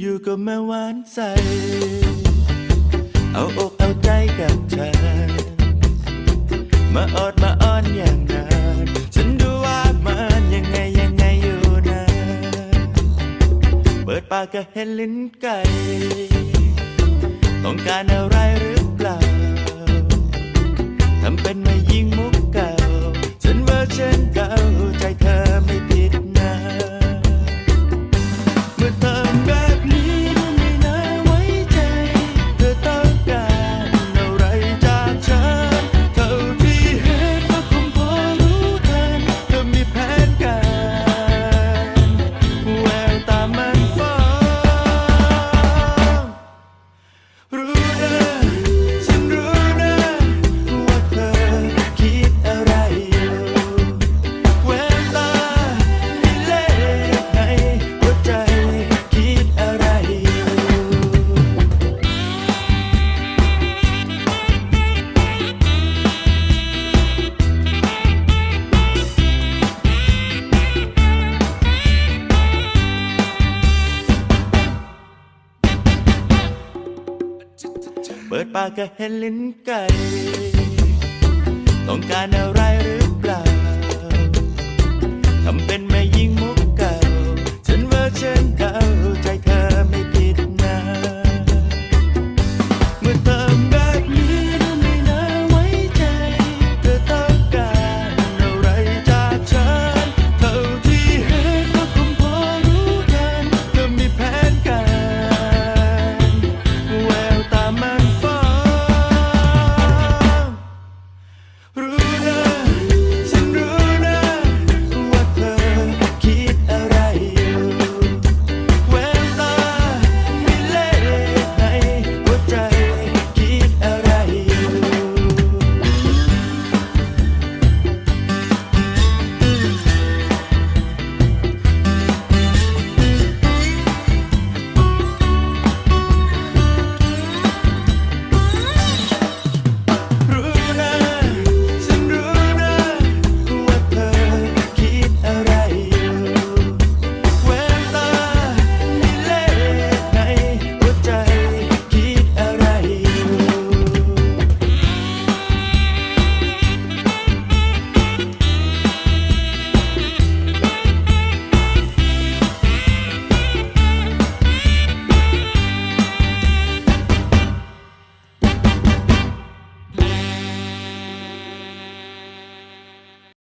อยู่ๆก็มาหวานใส เอาอกเอาใจกับเธอ มาอดมาอ้อนอย่างนั้นฉันดูว่ามันยังไงยังไงอยู่นะ เปิดปากก็เห็นลิ้นไก่ต้องการอะไรหรือเปล่า ทำเป็นมายิง เปิดปากก็เห็นลิ้นไก่ต้องการอะไรหรือ